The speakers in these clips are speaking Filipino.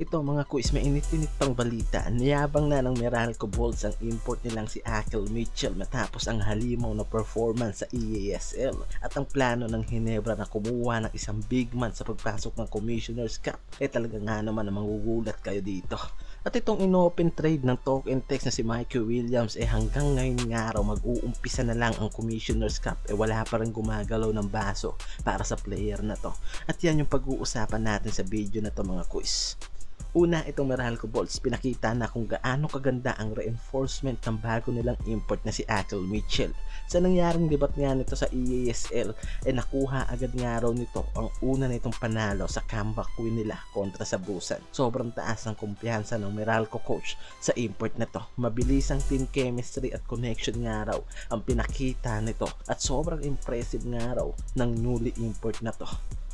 Ito mga kuis, mainit-init pang balita. Niyabang na ng Meralco Bulls ang import nilang si Akel Mitchell matapos ang halimaw na performance sa EASL at ang plano ng Hinebra na kumuha ng isang big man sa pagpasok ng Commissioner's Cup. Eh talaga nga naman na mangugulat kayo dito. At itong inopen trade ng talk and text na si Mikey Williams eh hanggang ngayon nga raw mag-uumpisa na lang ang Commissioner's Cup eh wala pa rin gumagalaw ng baso para sa player na to. At yan yung pag-uusapan natin sa video na to mga quiz. Una, itong Meralco Bolts, pinakita na kung gaano kaganda ang reinforcement ng bago nilang import na si Akel Mitchell. Sa nangyaring debat nga nito sa EASL, eh nakuha agad nga raw nito ang una nitong panalo sa comeback win nila kontra sa Busan. Sobrang taas ang kumpiyansa ng Meralco coach sa import na to. Mabilis ang team chemistry at connection nga raw ang pinakita nito at sobrang impressive nga raw ng newly import na to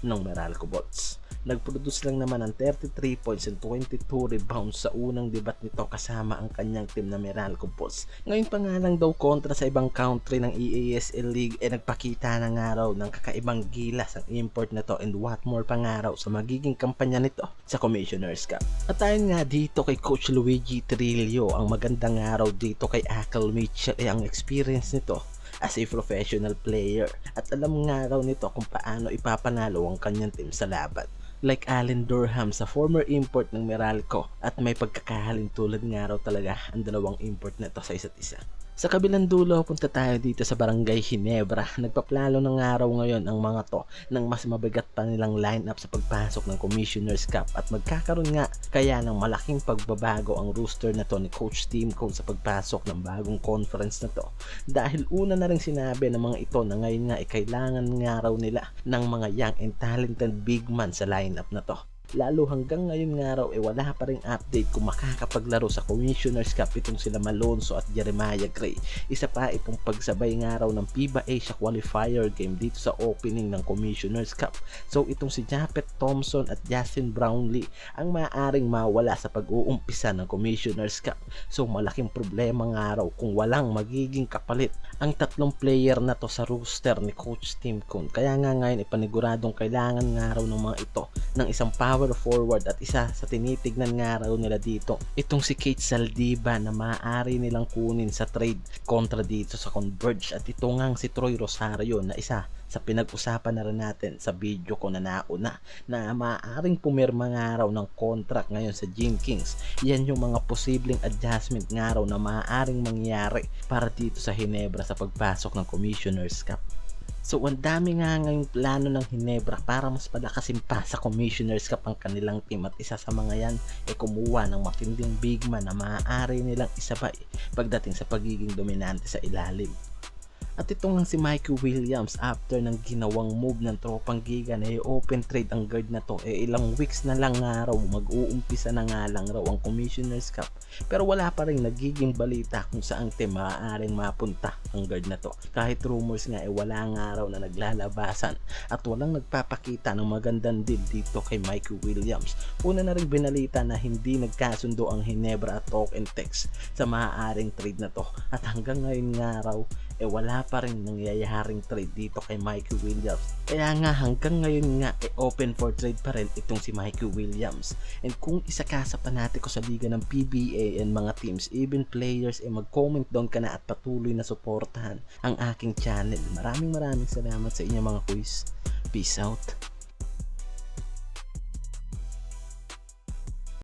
ng Meralco Bolts. Nag-produce lang naman ng 33 points and 22 rebounds sa unang debat nito kasama ang kanyang team na Meralco Bulls. Ngayon pa nga lang daw kontra sa ibang country ng EASL League eh nagpakita na nga raw ng kakaibang gilas ang import na to and what more pa nga raw sa magiging kampanya nito sa Commissioner's Cup. At ayon nga dito kay Coach Luigi Trillo, ang magandang nga raw dito kay Akel Mitchell ay ang experience nito as a professional player. At alam nga raw nito kung paano ipapanalo ang kanyang team sa laban. Like Allen Durham sa former import ng Meralco. At may pagkakahalin tulad nga raw talaga ang dalawang import na to sa isa't isa. Sa kabilang dulo, punta tayo dito sa Barangay Ginebra. Nagpaplano ng araw ngayon ang mga to ng mas mabigat pa nilang lineup sa pagpasok ng Commissioner's Cup at magkakaroon nga kaya ng malaking pagbabago ang rooster na to ni Coach Team Code sa pagpasok ng bagong conference na to. Dahil una na rin sinabi ng mga ito na ngayon nga ay kailangan nga raw nila ng mga young and talented big man sa lineup na to. Lalo hanggang ngayon nga raw eh wala pa rin update kung makakapaglaro sa Commissioner's Cup itong sila Malonzo at Jeremiah Gray. Isa pa itong pagsabay nga raw ng FIBA Asia Qualifier game dito sa opening ng Commissioner's Cup. So itong si Japet Thompson at Justin Brownlee ang maaaring mawala sa pag-uumpisa ng Commissioner's Cup. So malaking problema nga raw kung walang magiging kapalit ang tatlong player na to sa roster ni Coach Tim Cone. Kaya nga ngayon ipaniguradong kailangan nga raw ng mga ito ng isang power forward at isa sa tinitignan nga raw nila dito itong si Kate Saldiva na maaari nilang kunin sa trade kontra dito sa Converge at ito nga si Troy Rosario na isa sa pinag-usapan na rin natin sa video ko na nauna na maaaring pumirma nga raw ng contract ngayon sa Gym Kings. Yan yung mga posibleng adjustment nga raw na maaaring mangyari para dito sa Hinebra sa pagpasok ng Commissioner's Cup. So, ang dami nga ngayong plano ng Hinebra para mas palakasin pa sa Commissioner's Cup ang kanilang team at isa sa mga yan ay kumuha ng matinding big man na maaari nilang isabay pagdating sa pagiging dominante sa ilalim. At ito nga si Mikey Williams after ng ginawang move ng tropang giga na i-open trade ang guard na to. Eh ilang weeks na lang nga raw mag-uumpisa na nga lang raw ang Commissioner's Cup. Pero wala pa rin nagiging balita kung saan team maaaring mapunta ang guard na to. Kahit rumors nga eh wala nga raw na naglalabasan. At walang nagpapakita ng magandang deal dito kay Mikey Williams. Una na rin binalita na hindi nagkasundo ang Hinebra at Talk and Text sa maaaring trade na to. At hanggang ngayon nga raw eh wala pa rin nangyayaring trade dito kay Mikey Williams. Kaya nga hanggang ngayon nga eh open for trade pa rin itong si Mikey Williams. And kung isa ka sa panatiko sa liga ng PBA and mga teams, even players, eh mag-comment down ka na at patuloy na suportahan ang aking channel. Maraming maraming salamat sa inyo mga quiz. Peace out.